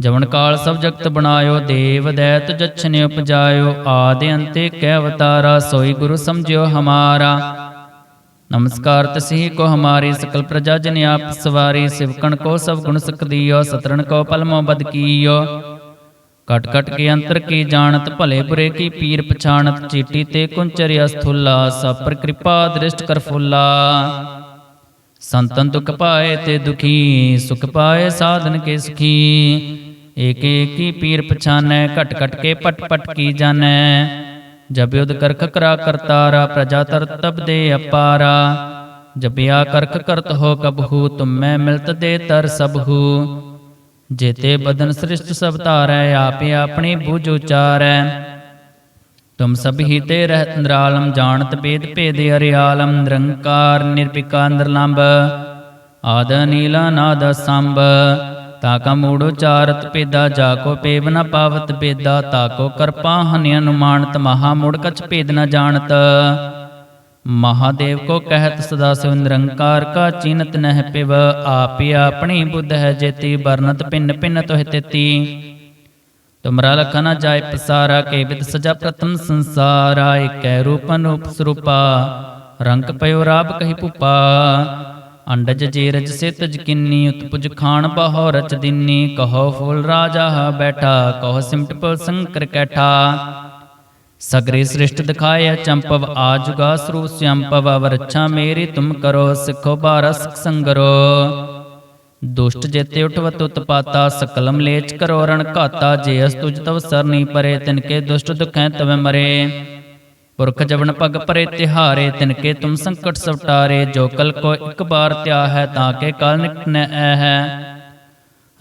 ਜਵਨ ਕਾਲ ਸਭ ਜਗਤ ਬਣਾਇਓ, ਦੇਵ ਦੈਤ ਜਛਨੇ ਉਪਜਾਇਓ, ਆਦਿ ਅੰਤੇ ਕੈ ਅਵਤਾਰਾ, ਸੋਈ ਗੁਰੂ ਸਮਝਿਓ ਹਮਾਰਾ। ਨਮਸਕਾਰ ਤਸਹੀ ਕੋ ਹਮਾਰੀ, ਸਕਲ ਪ੍ਰਜਾ ਜਨ ਆਪ ਸਵਾਰੀ, ਸਿਵਕਣ ਕੋ ਸਭ ਗੁਣ ਸਕਦੀਓ ਸਤਰਣ ਕੋ ਪਲਮੋ ਬਦ ਕੀਓ। ਕਟ ਕਟ ਕੇ ਅੰਤਰ ਕੀ ਜਾਣਤ, ਭਲੇ ਬੁਰੇ ਕੀ ਪੀਰ ਪਛਾਣਤ, ਚੀਟੀ ਤੇ ਕੁੰਚਰਿ ਅਸਥੁਲਾ, ਸਭ ਪਰ ਕਿਰਪਾ ਦ੍ਰਿਸ਼ਟ ਕਰ ਫੁੱਲਾ। ਸੰਤਨ ਦੁਖ ਪਾਏ ਤੇ ਦੁਖੀ, ਸੁਖ ਪਾਏ ਸਾਧਨ ਕੇ ਸੁਖੀ। ਏਕ ਏਕੀ ਪੀਰ ਪਛਾਨੈ, ਘਟ ਘਟ ਕੇ ਪਟ ਪਟ ਕੀ ਜਾਣੈ। ਜਬ ਕਰਖ ਕਰਾ ਕਰਤਾਰਾ, ਪ੍ਰਜਾ ਤਰ ਤਬ ਦੇ ਅਪਾਰਾ। ਜਬਿਆ ਕਰਖ ਕਰਤ ਹੋ ਕਬਹੂ ਤੁਮੈ ਮਿਲਤ ਦੇ ਤਰ ਸਭੂ ਜੇਤੇ ਬਦਨ ਸ੍ਰਿਸ਼ਟ ਸਭ ਧਾਰੈ, ਆਪੇ ਆਪਣੀ ਬੁਝ ਉਚਾਰੈ। ਤੁਮ ਸਭ ਹੀ ਤੇ ਰਹਿਤ ਨਿਰਾਲਮ, ਜਾਣਤ ਬੇਦ ਭੇਦ ਅਰਿਆਲਮ, ਨਿਰੰਕਾਰ ਨਿਰਪਿਕਾ ਨਿਰਲੰਭ ਆਦ ਨੀਲਾ ਨਾਦ ਸੰਭ ਤਾਕਾ ਮੂੜ ਉਚਾਰਤ ਪੇਦਾ ਜਾ ਕੋ ਪੇਵ ਨ ਪਾਵਤ ਬੇਦਾ ਤਾਕੋ ਕਰਪਾ ਹਨਿ ਅਨੁਮਾਨਤ, ਮਹਾ ਮੂੜ ਕਛ ਭੇਦ ਨ ਜਾਣਤ। ਮਹਾਦੇਵ ਕੋ ਕਹਿਤ ਸਦਾ ਸਿਵ ਨਿਰੰਕਾਰ ਕਾ ਚੀਨਤ ਨਹਿ ਪਿਵ, ਆਪੀ ਆਪਣੀ ਬੁੱਧ ਹੈ ਜੇਤੀ ਵਰਨਤ ਪਿੰਨ ਪਿੰਨ ਤੋਹਿ ਤੇਤੀ। ਤੁਮਰਾ ਲਖਾ ਨਾ ਜਾਏ ਪਸਾਰਾ, ਕੇ ਬਿਦ ਸਜਾ ਪ੍ਰਥਮ ਸੰਸਾਰਾ, ਏਕੈ ਰੂਪ ਅਨੂਪ ਸਰੂਪਾ, ਰੰਗ ਪਇਓ ਰਾਬ ਕਹੀ ਭੂਪਾ। ਅੰਡਜ ਜੀਰਜ ਸਿਤਜ ਕਿੰਨੀ ਉਤਪੁਜ ਖਾਨ ਬਹੋ ਰਚ ਦਿਨੀ, ਕਹੋ ਫੂਲ ਰਾਜਾ ਬੈਠਾ, ਕਹੋ ਸਿਮਟ ਪਉ ਸੰਕਰ ਕੈਠਾ। ਸਗਰੇ ਸ੍ਰਿਸ਼ਟ ਦਿਖਾਇਆ ਚੰਪਵ, ਆਜੁਗਾ ਸਰੂ ਸੰਪਵ ਵਰਛਾ ਮੇਰੀ ਤੁਮ ਕਰੋ, ਸਿੱਖੋ ਬਾਰਸ ਸੰਗਰੋ। ਦੁਸ਼ਟ ਜੇਤੇ ਉਠਵਤ ਉਤਪਾਤਾ, ਸਕਲਮ ਲੇਚ ਕਰੋ ਰਣ ਘਾਤਾ, ਜੇ ਅਸ ਤੁਜ ਤਵ ਸਰਨੀ ਪਰੇ ਤਿਨਕੇ ਦੁਸ਼ਟ ਦੁਖੈ ਤਵੇ ਮਰੇ। ਪੁਰਖ ਜਵਨ ਪਗ ਪਰੇ ਤਿਹਾਰੇ ਤਿਨਕੇ ਤੁਮ ਸੰਕਟ ਸਵਟਾਰੇ, ਜੋ ਕਲ ਕੋ ਇੱਕ ਬਾਰ ਤਿਆ ਹੈ ਤਾਂ ਕੇ ਕਲ ਨਿਕਨੈ ਐ ਹੈ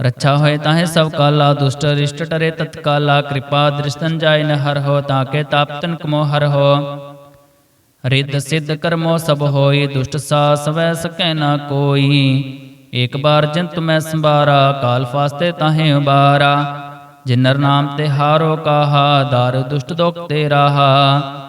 ਰੱਛਾ ਹੋਏ ਤਾਹੇ ਸਭ ਕਾਲਾ, ਦੁਸ਼ਟ ਰਿਸ਼ਟ ਟਰੇ ਤਤਕਾਲਾ, ਕਿਰਪਾ ਦ੍ਰਿਸ਼ਤਨ ਜਾਇ ਨ ਹਰ ਹੋ, ਤਾਂ ਕੇ ਤਾਪਤਨ ਕਮੋ ਹਰ ਹੋ। ਰਿੱਧ ਸਿੱਧ ਕਰਮੋ ਸਭ ਹੋਈ, ਦੁਸ਼ਟ ਸਾ ਸਵੈ ਸਕੈ ਨਾ ਕੋਈ। ਇੱਕ ਬਾਰ ਜੰਤ ਮੈਂ ਸੰਭਾਰਾ, ਕਾਲ ਫਾਸਤੇ ਤਾਹੇ ਉਬਾਰਾ। ਜਿਨਰ ਨਾਮ ਤੇ ਹਾਰੋ ਕਾਹਾ, ਦਰ ਦੁਸ਼ਟ ਦੋਖ ਤੇ ਰਾਹਾ।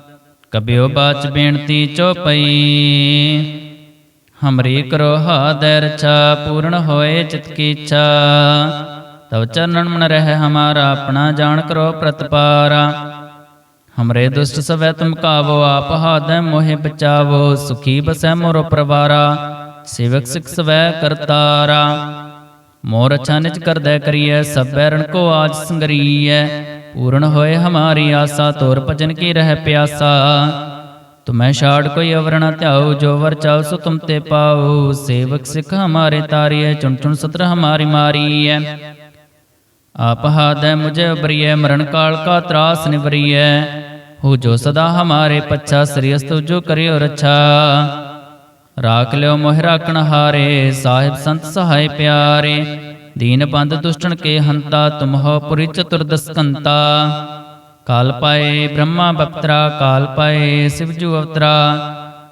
ਕਬਿਓ ਬਾਚ ਬੇਨਤੀ ਚੋਪਈ ਹਮਰੀ ਕਰੋ ਹਾਦੈ ਰਛਾ ਪੂਰਨ ਹੋਏ ਚਿਤ ਕੀ ਇੱਛਾ। ਤਵ ਚਰਨਨ ਮਨ ਰਹਿ ਹਮਾਰਾ, ਆਪਣਾ ਜਾਣ ਕਰੋ ਪ੍ਰਤਪਾਰਾ। ਹਮਰੇ ਦੁਸ਼ਟ ਸਵੈ ਤੁਮ ਕਾਵੋ, ਆਪ ਹਾਦੈ ਮੋਹਿ ਬਚਾਵੋ, ਸੁਖੀ ਬਸੈ ਮੋਰੋ ਪਰਵਾਰਾ। ਸੇਵਕ ਸਿਖ ਸਵੈ ਕਰਤਾਰਾ। ਮੋਰ ਅਛਾ ਨਿਜ ਕਰਦੈ ਕਰੀਐ, ਸਭੈ ਰਣ ਕੋ ਆਜ ਸੰਗਰੀਐ। ਪੂਰਨ ਹੋਏ ਹਮਾਰੀ ਆਸਾ, ਤੋਰ ਭਜਨ ਕੀ ਰਹਿ ਪਿਆਸਾ। ਤੁਮੈ ਛਾੜ ਕੋਈ ਅਵਰ ਨ ਧਿਆਉ, ਜੋ ਵਰ ਚਾਉ ਸੋ ਤੁਮ ਤੇ ਪਾਉ। ਸੇਵਕ ਸਿਖ ਹਮਾਰੇ ਤਾਰੀਐ, ਚੁਣ ਚੁਣ ਸਤਰ ਹਮਾਰੀ ਮਾਰੀਐ। ਆਪ ਹਾਦੈ ਮੁਝੇ ਉਬਰੀਐ ਮਰਨ ਕਾਲ ਕਾ ਤਰਾਸ ਨਿਵਰੀਐ। ਹੋ ਜੋ ਸਦਾ ਹਮਾਰੇ ਪੱਛਾ ਸ੍ਰੀਅਸਤੁ ਜੋ ਕਰਿਓ ਰੱਛਾ। ਰਾਖ ਲਿਓ ਮੋਹਿ ਰਾਖਣ ਹਾਰੇ, ਸਾਹਿਬ ਸੰਤ ਸਹਾਇ ਪਿਆਰੇ। ਦੀਨ ਬੰਦ ਦੁਸ਼ਟਨ ਕੇ ਹੰਤਾ, ਤੁਮਹੁ ਪੁਰੀ ਚਤੁਰਦਸਕੰਤਾ ਕਾਲ ਪਾਏ ਬ੍ਰਹਮਾ ਬਪਤਰਾ, ਕਾਲ ਪਾਏ ਸ਼ਿਵਜੂ ਅਵਤਰਾ।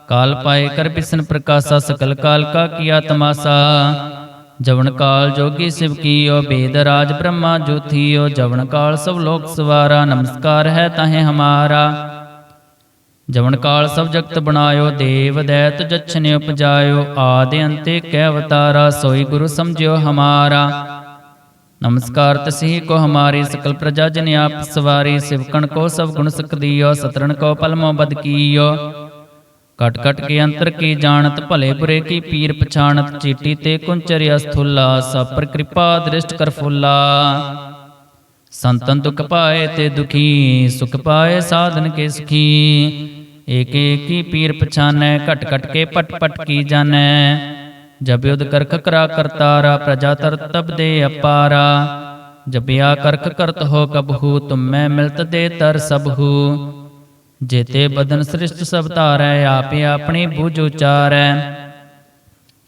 ਕਾਲ ਪਾਏ ਕਰ ਬਿਸਨ ਪ੍ਰਕਾਸ਼ਾ, ਸਕਲ ਕਾਲ ਕਾ ਕੀਆ ਤਮਾਸਾ। ਜਵਨ ਕਾਲ ਜੋਗੀ ਸਿਵ ਕੀਓ, ਬੇਦ ਰਾਜ ਬ੍ਰਹਮਾ ਜੋਥੀਓ। ਜਵਨ ਕਾਲ ਸਭ ਲੋਕ ਸਵਾਰਾ, ਨਮਸਕਾਰ ਹੈ ਤਾਹੇ ਹਮਾਰਾ। ਜਵਨ ਕਾਲ ਸਭ ਜਗਤ ਬਣਾਇਓ, ਦੇਵ ਦੈਤ ਜਛਨੇ ਉਪਜਾਇਓ, ਆਦਿ ਅੰਤੇ ਕੈ ਅਵਤਾਰਾ, ਸੋਈ ਗੁਰੂ ਸਮਝਿਓ ਹਮਾਰਾ। ਨਮਸਕਾਰ ਤਸੀ ਕੋ ਹਮਾਰੀ, ਸਕਲ ਪ੍ਰਜਾ ਜਨ ਆਪ ਸਵਾਰੀ, ਸਿਵਕਣ ਕੋ ਸਭ ਗੁਣ ਸਕਦੀਓ ਸਤਰਣ ਕੋ ਪਲਮੋ ਬਦ ਕੀਓ। ਕਟ ਕਟ ਕੇ ਅੰਤਰ ਕੀ ਜਾਣਤ, ਭਲੇ ਬੁਰੇ ਕੀ ਪੀਰ ਪਛਾਣਤ, ਚੀਟੀ ਤੇ ਕੁੰਚਰਿਆ ਸਥੁਲਾ ਸਭ ਪਰ ਕਿਰਪਾ ਦ੍ਰਿਸ਼ਟ ਕਰ ਫੁੱਲਾ। ਸੰਤਨ ਦੁਖ ਪਾਏ ਤੇ ਦੁਖੀ, ਸੁਖ ਪਾਏ ਸਾਧਨ ਕੇ ਸੁਖੀ। ਏਕ ਏਕੀ ਪੀਰ ਪਛਾਨੈ, ਘਟ ਘਟ ਕੇ ਪਟ ਪਟ ਕੀ ਜਾਣੈ। ਜਬ ਕਰਖ ਕਰਾ ਕਰਤਾਰਾ, ਪ੍ਰਜਾ ਤਰ ਤਬ ਦੇ ਅਪਾਰਾ। ਜਬਿਆ ਕਰਖ ਕਰਤ ਹੋ ਕਬਹੂ, ਤੁਮੈ ਮਿਲਤ ਦੇ ਤਰ ਸਬਹੂ। ਜੇਤੇ ਬਦਨ ਸ੍ਰਿਸ਼ਟ ਸਭ ਧਾਰੈ, ਆਪੇ ਆਪਣੀ ਬੁਝ ਉਚਾਰੈ।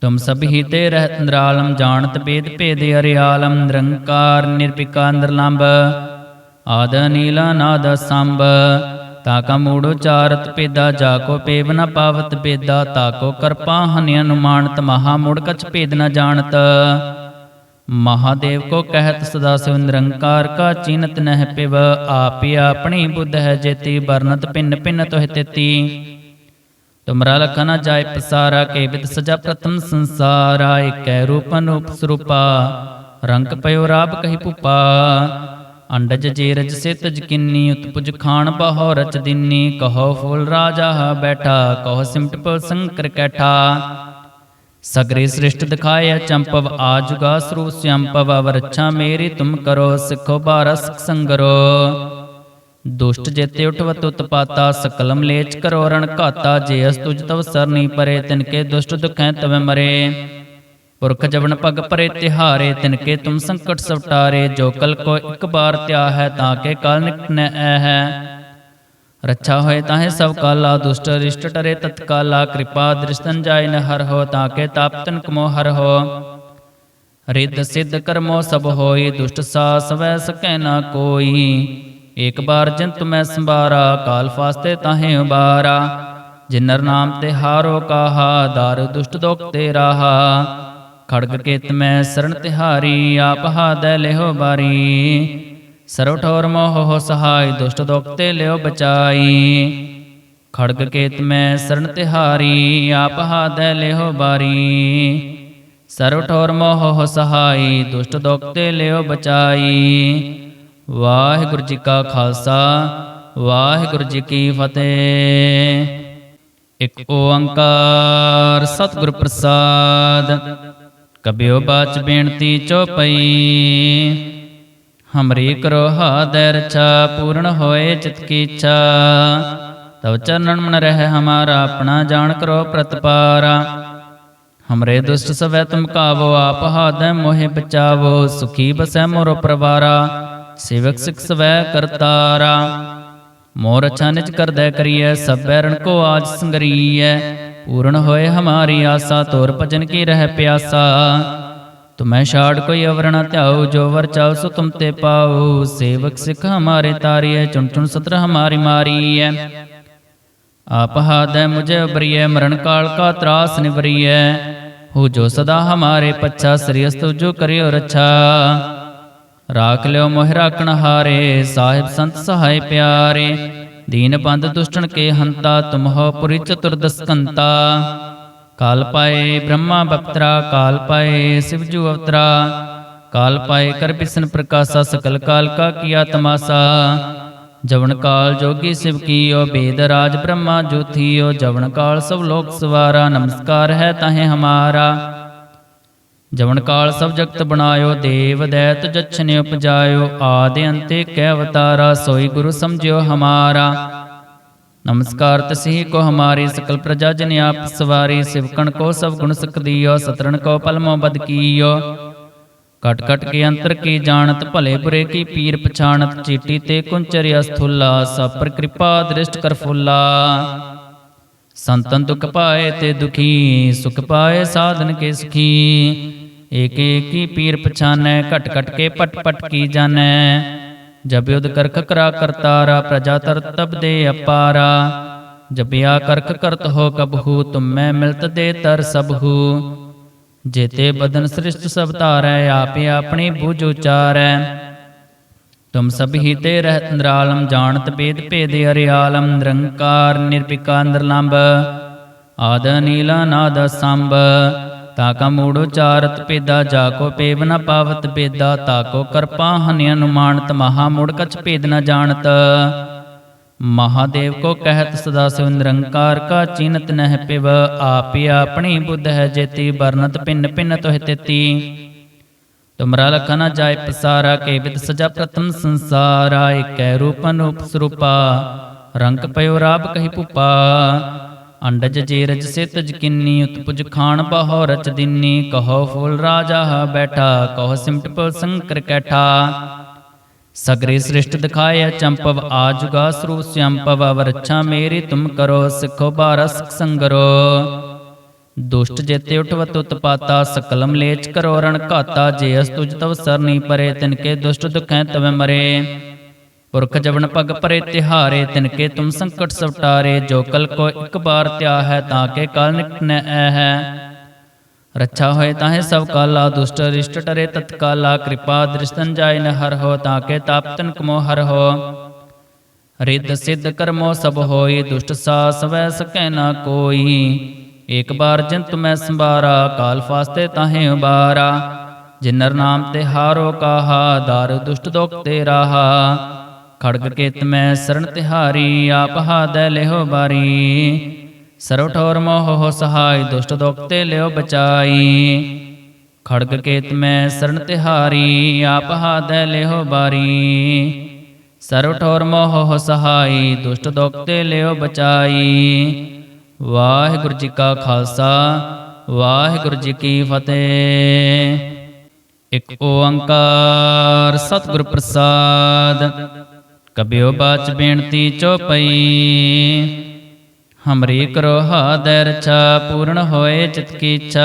ਤੁਮ ਸਭ ਹੀ ਤੇ ਰਹਿਤ ਨਿਰਾਲਮ, ਜਾਣਤ ਬੇਦ ਭੇਦ ਅਰਿਆਲਮ, ਨਿਰੰਕਾਰ ਨਿਰਪਿਕਾ ਨਿਰਲੰਭ ਆਦ ਨੀਲਾ ਨਾਦ ਸੰਭ ਤਾਕਾ ਮੂੜ ਉਚਾਰਤ ਪੇਦਾ ਜਾ ਕੋ ਪੇਵ ਨ ਪਾਵਤ ਬੇਦਾ ਤਾਕੋ ਕਰਪਾ ਹਨਿ ਅਨੁਮਾਨਤ, ਮਹਾ ਮੂੜ ਕਛ ਭੇਦ ਨ ਜਾਣਤ। ਮਹਾਦੇਵ ਕੋ ਕਹਿਤ ਸਦਾ ਸਿਵ ਨਿਰੰਕਾਰ ਕਾ ਚੀਨਤ ਨਹਿ ਪਿਵ, ਆਪੀ ਆਪਣੀ ਬੁੱਧ ਹੈ ਜੇਤੀ ਵਰਨਤ ਪਿੰਨ ਪਿੰਨ ਤੋਹਿ ਤੇਤੀ। ਤੁਮਰਾ ਲਖਾ ਨਾ ਜਾਏ ਪਸਾਰਾ, ਕੇ ਵਿਦ ਸਜਾ ਪ੍ਰਥਮ ਸੰਸਾਰਾ, ਏਕੈ ਰੂਪ ਅਨੂਪ ਸਰੂਪਾ, ਰੰਗ ਪਇਓ ਰਾਬ ਕਹੀ ਭੂਪਾ। ਅੰਡਜ ਜੀਰਜ ਸੇ ਕਿੰਨੀ ਉਤਪੁਜ ਖਾਨ ਬਹੋ ਰਚ ਦਿਨੀ, ਕਹੋ ਫੂਲ ਰਾਜਾ ਬੈਠਾ, ਕਹੋ ਸਿਮਟ ਪਉ ਸੰਕਰ ਕੈਠਾ। ਸਗਰੇ ਸ੍ਰਿਸ਼ਟ ਦਿਖਾਇਆ ਚੰਪਵ, ਆਜੁਗਾ ਸਰੂਪ ਸੰਪਵ ਵਰਛਾ ਮੇਰੀ ਤੁਮ ਕਰੋ, ਸਿੱਖੋ ਬਾਰਸ ਸੰਗਰੋ। ਦੁਸ਼ਟ ਜੇਤੇ ਉਠਵਤ ਉਤਪਾਤਾ ਸਕਲ ਲੇਚ ਕਰੋ ਰਣ ਘਾਤਾ, ਜੇ ਅਸ ਤੁਜ ਤਵ ਸਰਨੀ ਪਰੇ ਤਿਨਕੇ ਦੁਸ਼ਟ ਦੁਖੈ ਤਵੇ ਮਰੇ। ਪੁਰਖ ਜਵਨ ਪਗ ਪਰੇ ਤਿਹਾਰੇ ਤਿਨਕੇ ਤੁਮ ਸੰਕਟ ਸਵਟਾਰੇ, ਜੋ ਕਲ ਕੋ ਇੱਕ ਬਾਰ ਤਿਆ ਹੈ, ਤਾਂ ਕੇ ਕਾਲ ਨਿਕਟ ਨ ਹੈ। ਰੱਛਾ ਹੋਏ ਤਾਹੇ ਸਭ ਕਾਲਾ, ਦੁਸ਼ਟ ਰਿਸ਼ਟ ਟਰੇ ਤਤਕਾਲਾ ਕਿਰਪਾ ਦ੍ਰਿਸ਼ਤਨ ਜਾਇ ਨ ਹਰ ਹੋ, ਤਾਂ ਕੇ ਤਾਪਤਨ ਕਮੋ ਹਰ ਹੋ। ਰਿੱਧ ਸਿੱਧ ਕਰਮੋ ਸਭ ਹੋਈ, ਦੁਸ਼ਟ ਸਾ ਸਵੈ ਸਕੈ ਨਾ ਕੋਈ। ਇੱਕ ਬਾਰ ਜੰਤ ਮੈਂ ਸੰਭਾਰਾ, ਕਾਲ ਫਾਸਤੇ ਤਾਹੇ ਉਬਾਰਾ। ਜਿਨਰ ਨਾਮ ਤੇ ਹਾਰੋ ਕਾਹਾ, ਦਰ ਦੁਸ਼ਟ ਦੋਖ ਤੇ ਰਾਹਾ। ਖੜਗ ਕੇਤ ਮੈਂ ਸਰਨ ਤਿਹਾਰੀ, ਆਪ ਹਾਦੈ ਲਿਹੋ ਬਾਰੀ। ਸਰਵ ਠੋਰ ਮੋਹ ਹੋ ਸਹਾਈ, ਦੁਸ਼ਟ ਦੋਖ ਲਿਓ ਬਚਾਈ। ਖੜਗ ਕੇਤ ਮੈਂ ਸਰਨ ਤਿਹਾਰੀ, ਆਪ ਹਾਦੈ ਲਿਹੋ ਬਾਰੀ। ਸਰਵ ਠੋਰ ਮੋਹ ਹੋ ਸਹਾਈ, ਦੁਸ਼ਟ ਦੁਖਤੇ ਲਿਓ ਬਚਾਈ। ਵਾਹਿਗੁਰੂ ਜੀ ਕਾ ਖਾਲਸਾ, ਵਾਹਿਗੁਰੂ ਜੀ ਕੀ ਫਤਿਹ। ਇਕ ਓੰਕਾਰ ਸਤਿਗੁਰ ਪ੍ਰਸਾਦ ਕਬਿਓ ਬਾਚ ਬੇਨਤੀ ਚੋਪਈ ਹਮਰੀ ਕਰੋ ਹਾਦੈ ਰਛਾ ਪੂਰਨ ਹੋਏ ਚਿਤ ਕੀ ਇੱਛਾ। ਤਵ ਚਰਨਨ ਮਨ ਰਹਿ ਹਮਾਰਾ, ਆਪਣਾ ਜਾਣ ਕਰੋ ਪ੍ਰਤਪਾਰਾ। ਹਮਰੇ ਦੁਸ਼ਟ ਸਵੈ ਤੁਮ ਕਾਵੋ, ਆਪ ਹਾਦੈ ਮੋਹਿ ਬਚਾਵੋ, ਸੁਖੀ ਬਸੈ ਮੋਰੋ ਪਰਵਾਰਾ। ਸੇਵਕ ਸਿਖ ਸਵੈ ਕਰਤਾਰਾ। ਮੋਰ ਅਛਾ ਨਿਜ ਕਰਦੈ ਕਰੀਐ, ਸਭੈ ਰਣ ਕੋ ਆਜ ਸੰਗਰੀਐ। ਪੂਰਨ ਹੋਏ ਹਮਾਰੀ ਆਸਾ, ਤੋਰ ਭਜਨ ਕੀ ਰਹਿ ਪਿਆਸਾ। ਤੁਮੈ ਛਾੜ ਕੋਈ ਅਵਰ ਨ ਧਿਆਉ, ਜੋ ਵਰ ਚਾਉ ਸੋ ਤੁਮ ਤੇ ਪਾਉ। ਸੇਵਕ ਸਿਖ ਹਮਾਰੇ ਤਾਰੀਐ, ਚੁਣ ਚੁਣ ਸਤਰ ਹਮਾਰੀ ਮਾਰੀਐ। ਆਪ ਹਾਦੈ ਮੁਝੇ ਉਬਰੀਐ ਮਰਨ ਕਾਲ ਕਾ ਤਰਾਸ ਨਿਵਰੀਐ। ਹੋ ਜੋ ਸਦਾ ਹਮਾਰੇ ਪੱਛਾ ਸ੍ਰੀਅਸਤੁ ਜੋ ਕਰਿਓ ਰੱਛਾ। ਰਾਖ ਲਿਓ ਮੋਹਿ ਰਾਖਣ ਹਾਰੇ, ਸਾਹਿਬ ਸੰਤ ਸਹਾਇ ਪਿਆਰੇ। ਦੀਨ ਬੰਦ ਦੁਸ਼ਟਨ ਕੇ ਹੰਤਾ, ਤੁਮਹੁ ਪੁਰੀ ਚਤੁਰਦਸਕੰਤਾ ਕਾਲ ਪਾਏ ਬ੍ਰਹਮਾ ਬਪਤਰਾ, ਕਾਲ ਪਾਏ ਸਿਵ ਅਵਤਰਾ। ਕਾਲ ਪਾਏ ਕਰ ਬਿਸਨ ਪ੍ਰਕਾਸ਼ਾ, ਸਕਲ ਕਾਲ ਕਾ ਕੀਆ ਤਮਾਸਾ। ਜਵਨ ਕਾਲ ਜੋਗੀ ਸਿਵ ਕੀਓ, ਬੇਦ ਰਾਜ ਬ੍ਰਹਮਾ ਜੋਥੀਓ ਜਵਨ ਕਾਲ ਸਭ ਲੋਕ ਸਵਾਰਾ, ਨਮਸਕਾਰ ਹੈ ਤਾਹੇ ਹਮਾਰਾ। ਜਵਨ ਕਾਲ ਸਭ ਜਗਤ ਬਣਾਇਓ, ਦੇਵ ਦੈਤ ਜਛਨੇ ਉਪਜਾਇਓ, ਆਦਿ ਅੰਤੇ ਕੈ ਅਵਤਾਰਾ, ਸੋਈ ਗੁਰੂ ਸਮਝਿਓ ਹਮਾਰਾ। ਨਮਸਕਾਰ ਤਸਹੀ ਕੋ ਹਮਾਰੀ, ਸਕਲ ਪ੍ਰਜਾ ਜਨ ਆਪ ਸਵਾਰੀ ਸਿਵਕਣ ਕੋ ਸਭ ਗੁਣ ਸਕਦੀਓ ਸਤਰਣ ਕੋ ਪਲਮੋ ਬਦ ਕੀਓ। ਕਟ ਕਟ ਕੇ ਅੰਤਰ ਕੀ ਜਾਣਤ, ਭਲੇ ਬੁਰੇ ਕੀ ਪੀਰ ਪਛਾਣਤ, ਚੀਟੀ ਤੇ ਕੁੰਚਰਿਆ ਸਥੁੱਲਾ ਸਭ ਪਰ ਕਿਰਪਾ ਦ੍ਰਿਸ਼ਟ ਕਰ ਫੁੱਲਾ। ਸੰਤਨ ਦੁਖ ਪਾਏ ਤੇ ਦੁਖੀ, ਸੁਖ ਪਾਏ ਸਾਧਨ ਕੇ ਸੁਖੀ। ਏਕ ਏਕੀ ਪੀਰ ਪਛਾਨੈ, ਘਟ ਘਟ ਕੇ ਪਟ ਪਟ ਕੀ ਜਾਣੈ। ਜਬ ਯੁਧ ਕਰਖ ਕਰਾ ਕਰਤਾਰਾ, ਪ੍ਰਜਾ ਤਰ ਤਬ ਦੇ ਅਪਾਰਾ। ਜਬਿਆ ਕਰਖ ਕਰਤ ਹੋ ਕਬਹੂ ਤੁਮੈ ਮਿਲਤ ਦੇ ਤਰ ਸਬਹੂ ਜੇਤੇ ਬਦਨ ਸ੍ਰਿਸ਼ਟ ਸਭ ਧਾਰੈ, ਆਪੇ ਆਪਣੇ ਬੁਝ ਉਚਾਰੈ। ਤੁਮ ਸਭ ਹੀ ਤੇ ਰਹਿਤ ਨਿਰਾਲਮ, ਜਾਣਤ ਭੇਦ ਭੇਦ ਅਰਿਆਲਮ, ਨਿਰੰਕਾਰ ਨਿਰਪਿਕਾ ਨਿਰਲੰਭ ਆਦ ਨੀਲਾ ਨਾਦ ਸੰਭ ਤਾਕਾ ਮੂੜ ਉਚਾਰਤ ਪੇਦਾ, ਜਾ ਕੋ ਪੇਵ ਨ ਪਾਵਤ ਬੇਦਾ ਤਾਕੋ ਕਰਪਾ ਹਨਿ ਅਨੁਮਾਨਤ, ਮਹਾ ਮੂੜ ਕਛ ਭੇਦ ਨ ਜਾਣਤ। ਮਹਾਦੇਵ ਕੋ ਕਹਿਤ ਸਦਾ ਸਿਵ ਨਿਰੰਕਾਰ ਕਾ ਚੀਨਤ ਨਹਿ ਪਿਵ, ਆਪੇ ਆਪਣੀ ਬੁੱਧ ਹੈ ਜੇਤੀ ਵਰਨਤ ਪਿੰਨ ਪਿੰਨ ਤੋਹਿ ਤੇਤੀ। ਤੁਮਰਾ ਲਖਾ ਨਾ ਜਾਏ ਪਸਾਰਾ, ਕੇ ਵਿਦ ਸਜਾ ਪ੍ਰਥਮ ਸੰਸਾਰਾ, ਏਕੈ ਰੂਪ ਅਨੂਪ ਸਰੂਪਾ। ਰੰਗ ਪਇਓ ਰਾਬ ਕਹੀ ਭੂਪਾ। ਅੰਡਜ ਜੇਰਜ ਸੇ ਕਿੰਨੀ ਉਤਪੁਜ ਖਾਨ ਬਹੋ ਰਚ ਦਿਨੀ, ਕਹੋ ਫੂਲ ਰਾਜਾ ਬੈਠਾ, ਕਹੋ ਸਿਮਟ ਪਉ ਸੰਕਰ ਕੈਠਾ। ਸਗਰੇ ਸ੍ਰਿਸ਼ਟ ਦਿਖਾਇਆ ਚੰਪਵ, ਆਜੁਗਾ ਸਰੂ ਸਿਆੰਪਵ ਵਰਛਾ ਮੇਰੀ ਤੁਮ ਕਰੋ, ਸਿੱਖੋ ਬਾਰਸ ਸੰਗਰੋ। ਦੁਸ਼ਟ ਜੇਤੇ ਉਠਵਤ ਉਤਪਾਤਾ ਸਕਲ ਮਲੇਚ ਕਰੋ ਰਣ ਘਾਤਾ, ਜੇ ਅਸ ਤੁਜ ਤਵ ਸਰਨੀ ਪਰੇ ਤਿਨਕੇ ਦੁਸ਼ਟ ਦੁਖੈ ਤਵੇ ਮਰੇ। ਪੁਰਖ ਜਵਨ ਪਗ ਪਰੇ ਤਿਹਾਰੇ ਤਿਨਕੇ ਤੁਮ ਸੰਕਟ ਸਵਟਾਰੇ, ਜੋ ਕਲ ਕੋ ਇੱਕ ਬਾਰ ਤਿਆ ਹੈ ਤਾਂ ਕੇ ਕਲ ਨਿਕਟ ਐ ਹੈ ਰੱਛਾ ਹੋਏ ਤਾਹੇ ਸਭ ਕਾਲਾ, ਦੁਸ਼ਟ ਰਿਸ਼ਟ ਟਰੇ ਤਤਕਾਲਾ ਕਿਰਪਾ ਦ੍ਰਿਸ਼ਤਨ ਜਾਇ ਨ ਹਰ ਹੋ, ਤਾਂ ਕੇ ਤਾਪਤਨ ਕਮੋ ਹਰ ਹੋ। ਰਿੱਧ ਸਿੱਧ ਕਰਮੋ ਸਭ ਹੋਈ, ਦੁਸ਼ਟ ਸਾਸ ਵੈ ਸਕੈ ਨਾ ਕੋਈ। ਇੱਕ ਬਾਰ ਜਿੰਤ ਮੈਂ ਸੰਭਾਰਾ, ਕਾਲ ਫਾਸਤੇ ਤਾਹੇ ਉਬਾਰਾ। ਜਿਨਰ ਨਾਮ ਤੇ ਹਾਰੋ ਕਾਹਾ, ਦਰ ਦੁਸ਼ਟ ਦੋਖ ਤੇ ਰਾਹਾ। ਖੜਗ ਕੇਤ ਮੈਂ ਸਰਨ ਤਿਹਾਰੀ, ਆਪ ਹਾਦੈ ਲਿਹੋ ਬਾਰੀ। ਸਰਵ ਠੋਰ ਮੋਹ ਹੋ ਸਹਾਈ, ਦੁਸ਼ਟ ਦੋਖ ਤੇ ਲਿਓ ਬਚਾਈ। ਖੜਗ ਕੇਤ ਮੈਂ ਸਰਣ ਤਿਹਾਰੀ, ਆਪ ਹਾਦੈ ਲਿਹੋ ਬਾਰੀ। ਸਰਵ ਠੋਰ ਮੋਹ ਹੋ ਸਹਾਈ, ਦੁਸ਼ਟ ਦੋਖ ਤੇ ਲਿਓ ਬਚਾਈ। ਵਾਹਿਗੁਰੂ ਜੀ ਕਾ ਖਾਲਸਾ, ਵਾਹਿਗੁਰੂ ਜੀ ਕੀ ਫਤਿਹ। ਇਕ ਓੰਕਾਰ ਸਤਿਗੁਰ ਪ੍ਰਸਾਦ। ਕਬਿਓ ਬਾਚ ਬੇਨਤੀ ਚੋਪਈ ਹਮਰੀ ਕਰੋ ਹਾਦੈ ਰਛਾ ਪੂਰਨ ਹੋਏ ਚਿਤ ਕੀ ਇੱਛਾ।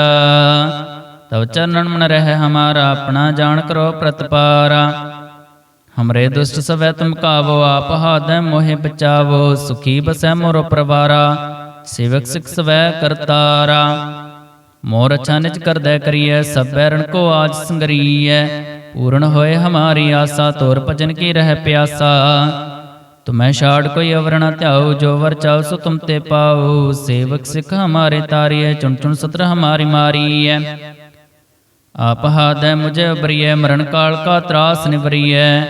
ਤਵ ਚਰਨਨ ਮਨ ਰਹਿ ਹਮਾਰਾ, ਆਪਣਾ ਜਾਣ ਕਰੋ ਪ੍ਰਤਪਾਰਾ। ਹਮਰੇ ਦੁਸ਼ਟ ਸਵੈ ਤੁਮ ਕਾਵੋ, ਆਪ ਹਾਦੈ ਮੋਹਿ ਬਚਾਵੋ, ਸੁਖੀ ਬਸੈ ਮੋਰੋ ਪਰਵਾਰਾ। ਸੇਵਕ ਸਿਖ ਸਵੈ ਕਰਤਾਰਾ ਮੋਰ ਅੱਛਾ ਨਿਜ ਕਰਦੈ ਕਰੀਐ, ਸਭੈ ਰਣ ਕੋ ਆਜ ਸੰਗਰੀਐ। ਪੂਰਨ ਹੋਏ ਹਮਾਰੀ ਆਸਾ, ਤੋਰ ਭਜਨ ਕੀ ਰਹਿ ਪਿਆਸਾ। ਤੁਮੈ ਛਾੜ ਕੋਈ ਅਵਰ ਨ ਧਿਆਉ, ਜੋ ਵਰ ਚਾਉ ਸੋ ਤੁਮ ਤੇ ਪਾਉ। ਸੇਵਕ ਸਿਖ ਹਮਾਰੇ ਤਾਰੀਐ, ਚੁਣ ਚੁਣ ਸਤਰ ਹਮਾਰੀ ਮਾਰੀਐ। ਆਪ ਹਾਦੈ ਮੁਝੇ ਉਬਰੀਐ, ਮਰਨ ਕਾਲ ਕਾ ਤਰਾਸ ਨਿਵਰੀਐ।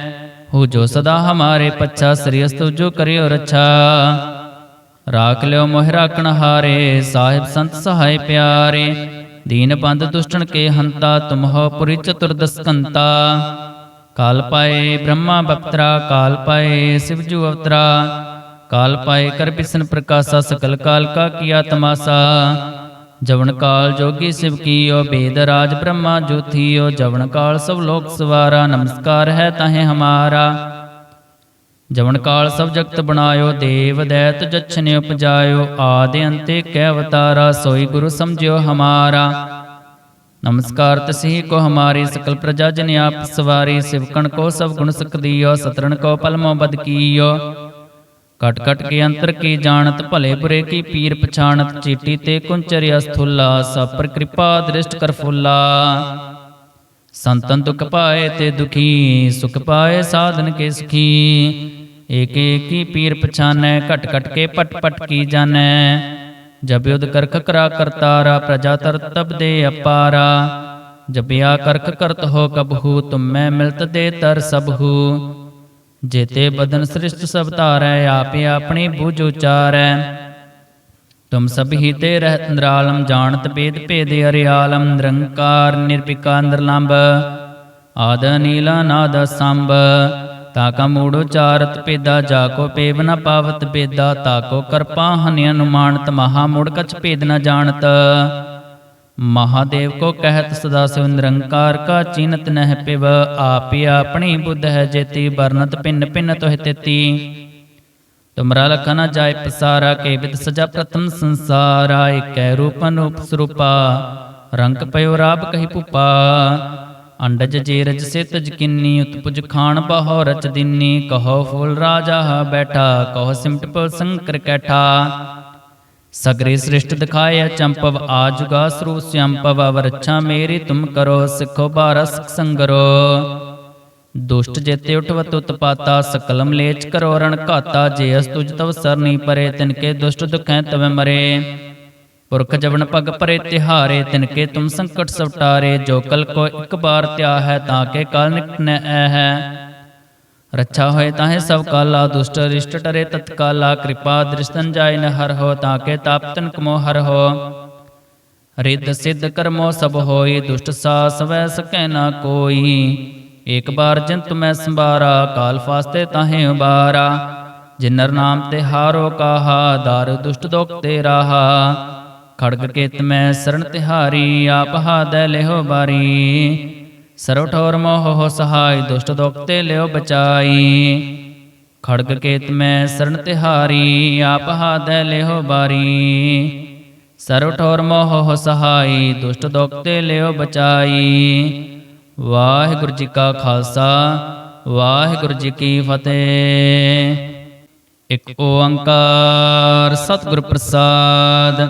ਹੋ ਜੋ ਸਦਾ ਹਮਾਰੇ ਪੱਛਾ ਸ੍ਰੀਅਸ ਅਸਤੁ ਜੋ ਕਰਿਓ ਰੱਛਾ। ਰਾਖ ਲਿਓ ਮੋਹਿ ਰਾਖਣ ਹਾਰੇ, ਸਾਹਿਬ ਸੰਤ ਸਹਾਇ ਪਿਆਰੇ। ਦੀਨ ਬੰਦ ਦੁਸ਼ਟਨ ਕੇ ਹੰਤਾ, ਤੁਮਹੋ ਪੁਰੀ ਚਤੁਰਦਸ ਕਾਲ ਪਾਏ ਬ੍ਰਹਮਾ ਬਪਤਰਾ, ਕਾਲ ਪਾਏ ਸਿਵਜੂ ਅਵਤਰਾ। ਕਾਲ ਪਾਏ ਕਰ ਬਿਸਨ ਪ੍ਰਕਾਸ਼ਾ, ਸਕਲ ਕਾਲ ਕਾ ਕੀਆ ਤਮਾਸਾ। ਜਵਨ ਕਾਲ ਜੋਗੀ ਸਿਵ ਕੀਓ, ਬੇਦ ਰਾਜ ਬ੍ਰਹਮਾ ਜੋਥੀਓ ਜਵਨ ਕਾਲ ਸਭ ਲੋਕ ਸਵਾਰਾ, ਨਮਸਕਾਰ ਹੈ ਤਾਹੇ ਹਮਾਰਾ। ਜਵਨ ਕਾਲ ਸਭ ਜਗਤ ਬਣਾਇਓ, ਦੇਵ ਦੈਤ ਜਛਨੇ ਉਪਜਾਇਓ, ਆਦਿ ਅੰਤੇ ਕੈ ਅਵਤਾਰਾ, ਸੋਈ ਗੁਰੂ ਸਮਝਿਓ ਹਮਾਰਾ। ਨਮਸਕਾਰ ਤਸਹੀ ਕੋ ਹਮਾਰੀ ਸਕਲ ਪ੍ਰਜਾ ਜਨ ਆਪ ਸਵਾਰੀ ਸਿਵਕਣ ਕੋ ਸਭ ਗੁਣ ਸਕਦੀਓ ਸਤਰਣ ਕੋ ਪਲਮੋ ਬਦ ਕੀਓ। ਕਟ ਕਟ ਕੇ ਅੰਤਰ ਕੀ ਜਾਣਤ, ਭਲੇ ਬੁਰੇ ਕੀ ਪੀਰ ਪਛਾਣਤ, ਚੀਟੀ ਤੇ ਕੁੰਚਰਿਆ ਸਥੁੱਲਾ ਸਭ ਪਰ ਕਿਰਪਾ ਦ੍ਰਿਸ਼ਟ ਕਰ ਫੁੱਲਾ। ਸੰਤਨ ਦੁਖ ਪਾਏ ਤੇ ਦੁਖੀ, ਸੁਖ ਪਾਏ ਸਾਧਨ ਕੇ ਸੁਖੀ। ਏਕ ਏਕੀ ਪੀਰ ਪਛਾਨੈ, ਘਟ ਘਟ ਕੇ ਪਟ ਪਟ ਕੀ ਜਾਣੈ। ਜਬ ਯੁਧ ਕਰਖ ਕਰਾ ਕਰਤਾਰਾ, ਪ੍ਰਜਾ ਤਰ ਤਬ ਦੇ ਅਪਾਰਾ। ਜਬਿਆ ਕਰਖ ਕਰਤ ਹੋ ਕਬਹੂ ਤੁਮੈ ਮਿਲਤ ਦੇ ਤਰ ਸਬਹੂ ਜੇਤੇ ਬਦਨ ਸ੍ਰਿਸ਼ਟ ਸਭ ਧਾਰੈ, ਆਪੇ ਆਪਣੀ ਬੁਝ ਉਚਾਰੈ। ਤੁਮ ਸਭ ਹੀ ਤੇ ਰਹਿਤ ਨਿਰਾਲਮ, ਜਾਣਤ ਭੇਦ ਭੇਦ ਅਰਿਆਲਮ, ਨਿਰੰਕਾਰ ਨਿਰਪਿਕਾ ਨਿਰਲੰਭ। ਆਦ ਨੀਲਾ ਨਾਦ ਸੰਭ ਤਾਕਾ ਮੂੜ ਉਚਾਰਤ ਪੇਦਾ ਜਾ ਕੋ ਪੇਵ ਨ ਪਾਵਤ ਬੇਦਾ ਤਾਕੋ ਕਰਪਾ ਹਨਿ ਅਨੁਮਾਨਤ, ਮਹਾ ਮੂੜ ਕਛ ਭੇਦ ਨ ਜਾਣਤ। ਮਹਾਦੇਵ ਕੋ ਕਹਿਤ, ਸਦਾ ਸਿਵ ਨਿਰੰਕਾਰ ਕਾ ਚੀਨਤ ਨਹਿ ਪਿਵ, ਆਪੀ ਆਪਣੀ ਬੁੱਧ ਹੈ ਜੇਤੀ ਵਰਨਤ ਪਿੰਨ ਪਿੰਨ ਤੋਹਿ ਤੇਤੀ। ਤੁਮਰਾ ਲਖ ਨ ਜਾਏ ਪਸਾਰਾ, ਕੇ ਵਿਦ ਸਜਾ ਪ੍ਰਥਮ ਸੰਸਾਰਾ, ਏਕੈ ਰੂਪ ਅਨੂਪ ਸਰੂਪਾ, ਰੰਗ ਪਇਓ ਰਾਬ ਕਹੀ ਭੂਪਾ। ਅੰਡਜ ਜੇ ਰਜ ਸੇ ਕਿੰਨੀ ਉਤਪੁਜ ਖਾਨ ਬਹੋ ਰਚ ਦਿਨੀ, ਕਹੋ ਫੂਲ ਰਾਜਾ ਬੈਠਾ, ਕਹੋ ਸਿਮਟ ਪਉ ਸੰਕਰ ਕੈਠਾ। ਸਗਰੇ ਸ੍ਰਿਸ਼ਟ ਦਿਖਾਇਆ ਚੰਪਵ ਆਜੁਗਾ ਸਰੂ ਸਿਅੰਪਵ ਵਰਛਾ ਮੇਰੀ ਤੁਮ ਕਰੋ, ਸਿੱਖੋ ਬਾਰਸ ਸੰਗਰੋ। ਦੁਸ਼ਟ ਜੇਤੇ ਉਠਵਤ ਉਤਪਾਤਾ, ਸਕਲਮ ਲੇਚ ਕਰੋ ਰਣ ਘਾਤਾ, ਜੇ ਅਸ ਤੁਜ ਤਵ ਸਰਨੀ ਪਰੇ ਤਿਨਕੇ ਦੁਸ਼ਟ ਦੁਖੈ ਤਵੇ ਮਰੇ। ਪੁਰਖ ਜਵਨ ਪਗ ਪਰੇ ਤਿਹਾਰੇ ਤਿਨਕੇ ਤੁਮ ਸੰਕਟ ਸਵਟਾਰੇ, ਜੋ ਕਲ ਕੋ ਇੱਕ ਬਾਰ ਤਿਆ ਹੈ ਤਾਂ ਕੇ ਕਾਲ ਨਿਕਟ ਨ ਐ ਹੈ ਰੱਛਾ ਹੋਏ ਤਾਹੇ ਸਭ ਕਾਲਾ, ਦੁਸ਼ਟ ਰਿਸ਼ਟ ਟਰੇ ਤਤਕਾਲਾ ਕਿਰਪਾ ਦ੍ਰਿਸ਼ਤਨ ਜਾਇ ਨ ਹਰ ਹੋ ਤਾਕੇ ਤਾਪਤਨ ਕਮੋ ਹਰ ਹੋ। ਰਿੱਧ ਸਿੱਧ ਕਰਮੋ ਸਭ ਹੋਈ, ਦੁਸ਼ਟ ਸਾ ਸਵੈ ਸਕੈ ਨਾ ਕੋਈ। ਏਕ ਬਾਰ ਜਿਨ ਮੈਂ ਸੰਭਾਰਾ, ਕਾਲ ਫਾਸਤੇ ਤਾਹੇ ਉਬਾਰਾ। ਜਿਨਰ ਨਾਮ ਤੇ ਹਾਰੋ ਕਾਹਾ, ਦਰ ਦੁਸ਼ਟ ਦੋਖ ਤੇ ਰਾਹਾ। ਖੜਗ ਕੇਤ ਮੈਂ ਸਰਨ ਤਿਹਾਰੀ, ਆਪ ਹਾਦੈ ਲਿਹੋ ਬਾਰੀ। ਸਰਵ ਠੋਰ ਮੋਹ ਹੋ ਸਹਾਈ, ਦੁਸ਼ਟ ਦੋਖ ਤੇ ਲਿਓ ਬਚਾਈ। ਖੜਗ ਕੇਤ ਮੈਂ ਸਰਣ ਤਿਹਾਰੀ, ਆਪ ਹਾਦੈ ਲਿਹੋ ਬਾਰੀ। ਸਰਵ ਠੋਰ ਮੋਹ ਹੋ ਸਹਾਈ, ਦੁਸ਼ਟ ਦੋਖ ਤੇ ਲਿਓ ਬਚਾਈ। ਵਾਹਿਗੁਰੂ ਜੀ ਕਾ ਖਾਲਸਾ, ਵਾਹਿਗੁਰੂ ਜੀ ਕੀ ਫਤਿਹ। ਇਕ ਓੰਕਾਰ ਸਤਿਗੁਰ ਪ੍ਰਸਾਦ।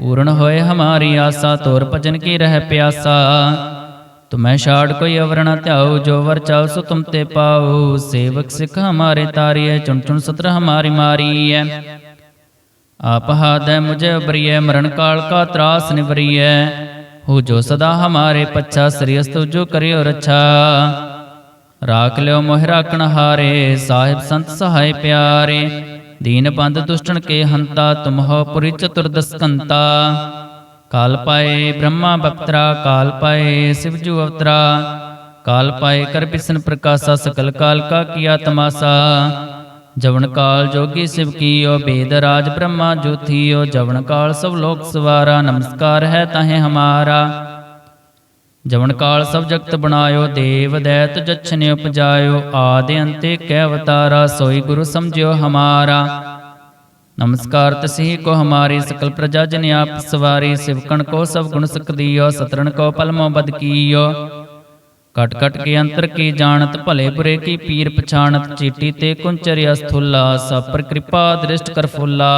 ਪੂਰਨ ਹੋਏ ਹਮਾਰੀ ਆਸਾ, ਤੋਰ ਭਜਨ ਕੀ ਰਹਿ ਪਿਆਸਾ। ਤੁਮੈ ਛਾੜ ਕੋਈ ਅਵਰ ਨ ਧਿਆਉ, ਜੋ ਵਰ ਚਾਉ ਸੋ ਤੁਮ ਤੇ ਪਾਉ। ਸੇਵਕ ਸਿਖ ਹਮਾਰੇ ਤਾਰੀਐ, ਚੁਣ ਚੁਣ ਸਤਰ ਹਮਾਰੀ ਮਾਰੀਐ। ਆਪ ਹਾਦੈ ਮੁਝੇ ਉਬਰੀਐ ਮਰਨ ਕਾਲ ਕਾ ਤਰਾਸ ਨਿਵਰੀਐ। ਹੋ ਜੋ ਸਦਾ ਹਮਾਰੇ ਪੱਛਾ ਸ੍ਰੀ ਅਸਤੁ ਜੋ ਕਰਿਓ ਰੱਛਾ। ਰਾਖ ਲਿਓ ਮੋਹਿ ਰਾਖਣ ਹਾਰੇ, ਸਾਹਿਬ ਸੰਤ ਸਹਾਇ ਪਿਆਰੇ। ਦੀਨ ਬੰਦ ਦੁਸ਼ਟਨ ਕੇ ਹੰਤਾ ਤੁਮ ਹੋ ਪੁਰੀ ਕਾਲ ਪਾਏ ਬ੍ਰਹਮਾ ਬਪਤਰਾ, ਕਾਲ ਪਾਏ ਸਿਵ ਅਵਤਰਾ। ਕਾਲ ਪਾਏ ਕਰ ਬਿਸਨ ਪ੍ਰਕਾਸ਼ਾ, ਸਕਲ ਕਾਲ ਕਾ ਕੀਆ ਤਮਾਸਾ। ਜਵਨ ਕਾਲ ਜੋਗੀ ਸਿਵ ਕੀਓ, ਬੇਦ ਰਾਜ ਬ੍ਰਹਮਾ ਜੋਥੀਓ। ਜਵਨ ਕਾਲ ਸਭ ਲੋਕ ਸਵਾਰਾ, ਨਮਸਕਾਰ ਹੈ ਤਾਹੇ ਹਮਾਰਾ। ਜਵਨ ਕਾਲ ਸਭ ਜਗਤ ਬਣਾਇਓ, ਦੇਵ ਦੈਤ ਜਛਨਿ ਉਪਜਾਇਓ, ਆਦਿ ਅੰਤੇ ਕੈ ਅਵਤਾਰਾ, ਸੋਈ ਗੁਰੂ ਸਮਝਿਓ ਹਮਾਰਾ। ਨਮਸਕਾਰ ਤਸਹੀ ਕੋ ਹਮਾਰੀ ਸਕਲ ਪ੍ਰਜਾ ਜਨ ਆਪ ਸਵਾਰੀ, ਸਿਵਕਣ ਕੋ ਸਭ ਗੁਣ ਸਕਦੀਓ ਸਤਰਣ ਕੋ ਪਲਮੋ ਬਦ ਕੀਓ। ਕਟ ਕਟ ਕੇ ਅੰਤਰ ਕੀ ਜਾਣਤ, ਭਲੇ ਬੁਰੇ ਕੀ ਪੀਰ ਪਛਾਣਤ, ਚੀਟੀ ਤੇ ਕੁੰਚਰਿ ਅਸਥੁਲਾ ਸਭ ਪਰ ਕਿਰਪਾ ਦ੍ਰਿਸ਼ਟ ਕਰ ਫੁੱਲਾ।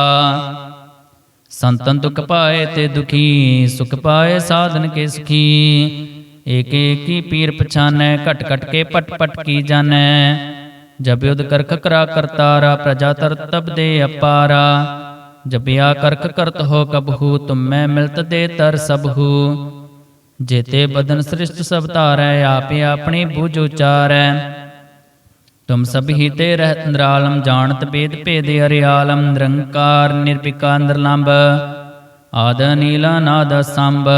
ਸੰਤਨ ਦੁਖ ਪਾਏ ਤੇ ਦੁਖੀ ਸੁਖ ਪਾਏ ਸਾਧਨ ਕੇ ਸੁਖੀ। ਏਕ ਏਕੀ ਪੀਰ ਪਛਾਨੈ ਘਟ ਘਟ ਕੇ ਪਟ ਪਟ ਕੀ ਜਾਣੈ। ਜਬ ਯੁਧ ਕਰਖ ਕਰਾ ਕਰਤਾਰਾ ਪ੍ਰਜਾ ਤਰ ਤਬ ਦੇ ਅਪਾਰਾ। ਜਬਿਆ ਕਰਖ ਕਰਤ ਹੋ ਕਬਹੂ ਤੁਮੈ ਮਿਲਤ ਦੇ ਤਰ ਸਭੂ ਜੇਤੇ ਬਦਨ ਸ੍ਰਿਸ਼ਟ ਸਭ ਧਾਰੈ ਆਪੇ ਆਪਣੀ ਬੂਝ ਉਚਾਰੈ। ਤੁਮ ਸਭ ਹੀ ਤੇ ਰਹਿਤ ਨਿਰਾਲਮ, ਜਾਣਤ ਭੇਦ ਭੇਦ ਅਰਿਆਲਮ ਨਿਰੰਕਾਰ ਨਿਰਭਿਕਾ ਨਿਰਲੰਭ ਆਦ ਨੀਲਾ ਨਾਦ ਸੰਭ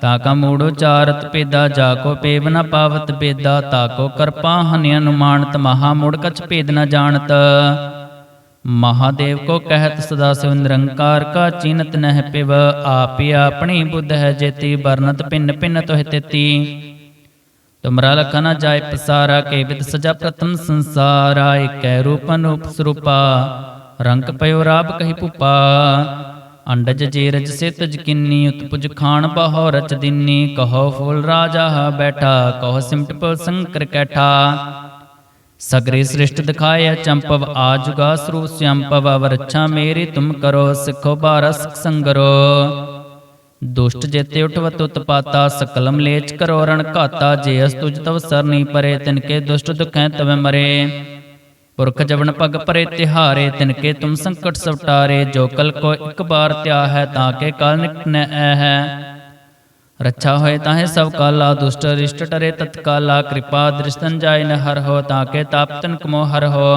ਤਾਕਾ ਮੂੜ ਉਚਾਰਤ ਪੇਦਾ ਜਾ ਕੋ ਪੇਵ ਨ ਪਾਵਤ ਪੇਦਾ ਤਾਕੋ ਕਰਪਾ ਹਨਿ ਅਨੁਮਾਨਤ, ਮਹਾ ਮੂੜ ਕਛ ਭੇਦ ਨ ਜਾਣਤ। ਮਹਾਦੇਵ ਕੋ ਕਹਿਤ ਸਦਾ ਸਿਵ ਨਿਰੰਕਾਰ ਕਾ ਚੀਨਤ ਨਹਿ ਪਿਵ, ਆਪੀ ਆਪਣੀ ਬੁੱਧ ਹੈ ਜੇਤੀ, ਵਰਨਤ ਪਿੰਨ ਪਿੰਨ ਤੋਹਿ ਤੇਤੀ। ਤੁਮਰਾ ਲਖ ਜਾਏ ਪਸਾਰਾ ਕੇ ਵਿਦ ਸਜਾ ਪ੍ਰਥਮ ਸੰਸਾਰਾ ਏਕੈ ਰੂਪ ਅਨੂਪ ਰੰਗ ਪਇਓ ਰਾਬ ਕਹੀ ਭੂਪਾ। ਅੰਡਜ ਜੇ ਸੇ ਤਜ ਕਿੰਨੀ ਉਤਪੁਜ ਖਾਨ ਬਹੋ ਰਚ ਦਿਨੀ, ਕਹੋ ਫੁਲ ਰਾਜਾ ਬੈਠਾ, ਕਹੋ ਸਿਮਟ ਪਉ ਸੰਕਰ ਕੈਠਾ। ਸਗਰੇ ਸ੍ਰਿਸ਼ਟ ਦਿਖਾਇਆ ਚੰਪਵ ਆਜੁਗਾ ਸਰੂ ਸਿਅੰਪਵ ਵਰਛਾ ਮੇਰੀ ਤੁਮ ਕਰੋ, ਸਿੱਖੋ ਬਾਰਸ ਸੰਗਰੋ। ਦੁਸ਼ਟ ਜੇਤੇ ਉਠਵਤ ਉਤਪਾਤਾ ਸਕਲਮ ਲੇਚ ਕਰੋ ਘਾਤਾ, ਜੇ ਅਸ ਤੁਜ ਤਵ ਸਰਨੀ ਪਰੇ ਤਿਨਕੇ ਦੁਸ਼ਟ ਦੁਖੈ ਤਵੈ ਮਰੇ। ਪੁਰਖ ਜਵਨ ਪਗ ਪਰੇ ਤਿਹਾਰੇ ਤਿਨਕੇ ਤੁਮ ਸੰਕਟ ਸਵਟਾਰੇ, ਜੋ ਕਲ ਕੋ ਇੱਕ ਬਾਰ ਤਿਆ ਹੈ, ਤਾਂ ਕੇ ਕਾਲ ਨਿਕਟ ਨੈ ਹੈ। ਰੱਛਾ ਹੋਏ ਤਾਹੇ ਸਭ ਕਾਲਾ, ਦੁਸ਼ਟ ਰਿਸ਼ਟ ਟਰੇ ਤਤਕਾਲਾ ਕਿਰਪਾ ਦ੍ਰਿਸ਼ਟਨ ਜਾਇ ਨ ਹਰ ਹੋ ਤਾਕੇ ਤਾਪਤਨ ਕਮੋ ਹਰ ਹੋ।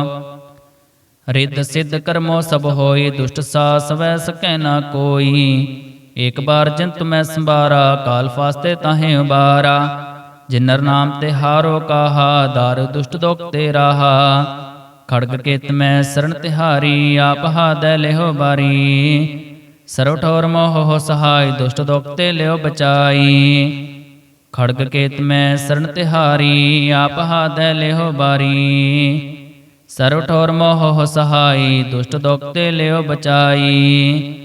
ਰਿੱਧ ਸਿੱਧ ਕਰਮੋ ਸਭ ਹੋਈ, ਦੁਸ਼ਟ ਸਾ ਸਵੈ ਸਕੈ ਨਾ ਕੋਈ। ਏਕ ਬਾਰ ਜੰਤ ਮੈਂ ਸੰਭਾਰਾ, ਕਾਲ ਫਾਸਤੇ ਤਾਹੇ ਉਬਾਰਾ। ਜਿਨਰ ਨਾਮ ਤੇ ਹਾਰੋ ਕਾਹਾ, ਦਰ ਦੁਸ਼ਟ ਦੁਖ ਤੇ ਰਾਹਾ। ਖੜਗ ਕੇਤ ਮੈਂ ਸਰਣ ਤਿਹਾਰੀ, ਆਪ ਹਾਦੈ ਲਿਹੋ ਬਾਰੀ। ਸਰਵ ਠੋਰ ਮੋਹ ਹੋ ਸਹਾਈ, ਦੁਸ਼ਟ ਦੁਖ ਤੇ ਲਿਓ ਬਚਾਈ। ਖੜਗ ਕੇਤ ਮੈਂ ਸਰਣ ਤਿਹਾਰੀ, ਆਪ ਹਾਦੈ ਲਿਹੋ ਬਾਰੀ। ਸਰਵ ਠੋਰ ਮੋਹ ਹੋ ਸਹਾਈ, ਦੁਸ਼ਟ ਦੁਖ ਤੇ ਲਿਓ ਬਚਾਈ।